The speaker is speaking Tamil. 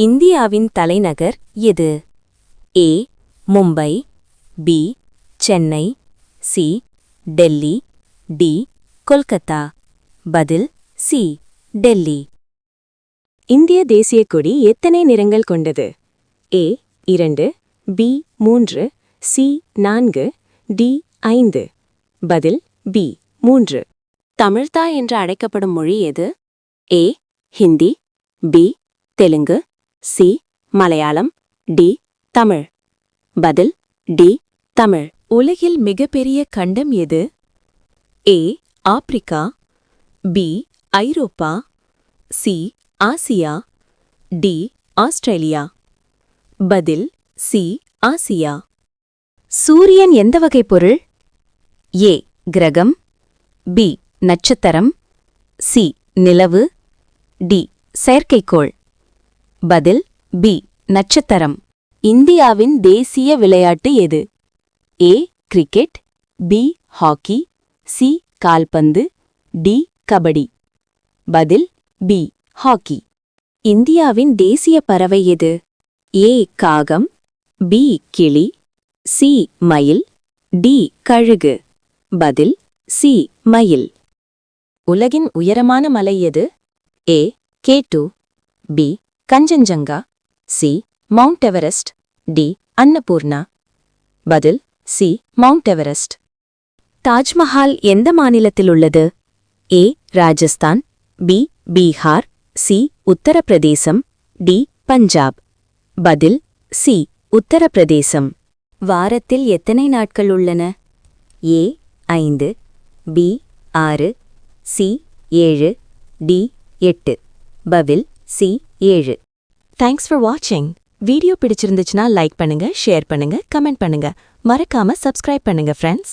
இந்தியாவின் தலைநகர் எது? A Mumbai B Chennai C Delhi D Kolkata. பதில் சி டெல்லி. இந்திய தேசிய கொடி எத்தனை நிறங்கள் கொண்டது? ஏ இரண்டு பி மூன்று சி நான்கு டி ஐந்து. பதில் பி மூன்று. தமிழ்தா என்று அழைக்கப்படும் மொழி எது? A Hindi B Telugu C Malayalam D Tamil. பதில் டி தமிழ். உலகில் மிகப்பெரிய கண்டம் எது? A Africa. B Europe. C Asia. D Australia. பதில் சி ஆசியா. சூரியன் எந்த வகை பொருள்? ஏ கிரகம். பி நட்சத்திரம். சி நிலவு. டி செயற்கைக்கோள். பதில் பி நட்சத்திரம். இந்தியாவின் தேசிய விளையாட்டு எது? A cricket B hockey C கால்பந்து டி கபடி. பதில் பி ஹாக்கி. இந்தியாவின் தேசிய பறவை எது? ஏ காகம் பி கிளி சி மயில் டி கழுகு. பதில் சி மயில். உலகின் உயரமான மலை எது? A K two B Kanchenjunga C mount Everest D Annapurna. பதில் சி மவுண்ட் எவரெஸ்ட். தாஜ்மஹால் எந்த மாநிலத்தில் உள்ளது? A Rajasthan B Bihar C Uttar Pradesh D Punjab. பதில் சி உத்தரப்பிரதேசம். வாரத்தில் எத்தனை நாட்கள் உள்ளன? ஏ ஐந்து பி ஆறு சி ஏழு டி எட்டு. பதில் சி ஏழு. தேங்க்ஸ் ஃபார் வாட்சிங் வீடியோ பிடிச்சிருந்துச்சுன்னா லைக் பண்ணுங்க ஷேர் பண்ணுங்க கமெண்ட் பண்ணுங்க. மறக்காம சப்ஸ்கிரைப் பண்ணுங்க ஃப்ரெண்ட்ஸ்